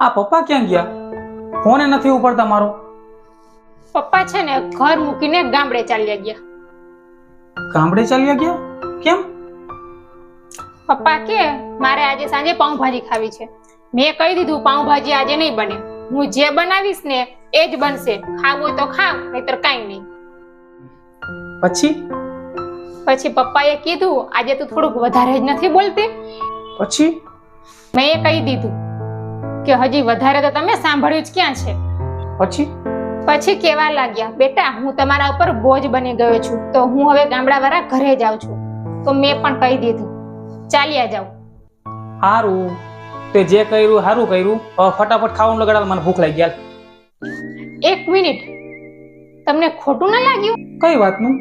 આ પપ્પા ક્યાં ગયા? ફોને નથી ઉપડતા મારો. પપ્પા છે ને ઘર મૂકીને ગામડે ચાલ્યા ગયા. ગામડે ચાલ્યા ગયા? કેમ? પપ્પા કે મારે આજે સાંજે પાઉંભાજી ખાવી છે. મેં કહી દીધું પાઉંભાજી આજે નહીં બને. હું જે બનાવીશ ને એ જ બનશે. ખાવું હોય તો ખાવ નહીતર કાંઈ નહીં. પછી? પછી પપ્પાએ કીધું આજે તું થોડુંક વધારે જ નથી બોલતી. પછી? મેં એ કહી દીધું કે હજી વધારે તો તમે સાંભળ્યું જ ક્યાં છે? પછી? પછી કેવા લાગ્યા? બેટા હું તમારા ઉપર બોજ બની ગયો છું. તો હું હવે ગામડાવાળા ઘરે જાઉં છું. તો મેં પણ કહી દીધું. ચાલ્યા જાઉં હારું. તે જે કર્યું હારું કર્યું. હવે ફટાફટ ખાવાનું લગાડા મને ભૂખ લાગી ગયા એક મિનિટ. તમને ખોટું ના લાગ્યું? કઈ વાતનું?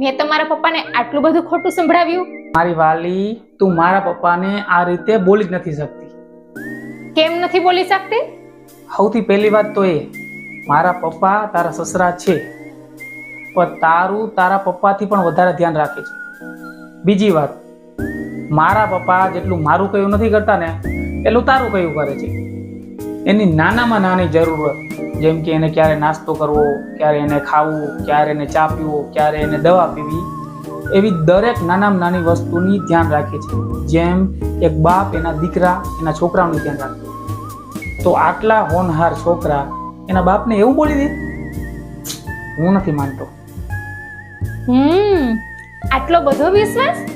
મેં તમારા પપ્પાને આટલું બધું ખોટું સંભળાવ્યું? મારી વાલી તું મારા પપ્પાને આ રીતે બોલી જ નથી શકતી. કેમ નથી બોલી શકતી? સૌથી પહેલી વાત તો એ, મારા પપ્પા તારા સસરા છે, પણ તારું તારા પપ્પાથી પણ વધારે ધ્યાન રાખે છે. બીજી વાત, મારા પપ્પા જેટલું મારું કયું નથી કરતા ને, એટલું તારું કયું કરે છે. એની નાનામાં નાની જરૂરત, જેમ કે એને ક્યારે નાસ્તો કરવો, ક્યારે એને ખાવું, ક્યારે એને ચા પીવો, ક્યારે એને દવા પીવી, એવી દરેક નાનામાં નાની વસ્તુની ધ્યાન રાખે છે. જેમ એક બાપ એના દીકરા, એના છોકરાનું ધ્યાન રાખે તો આટલા હોનહાર છોકરા એના બાપને એવું બોલી દે? હું નથી માનતો. હમ, આટલો બધો વિશ્વાસ?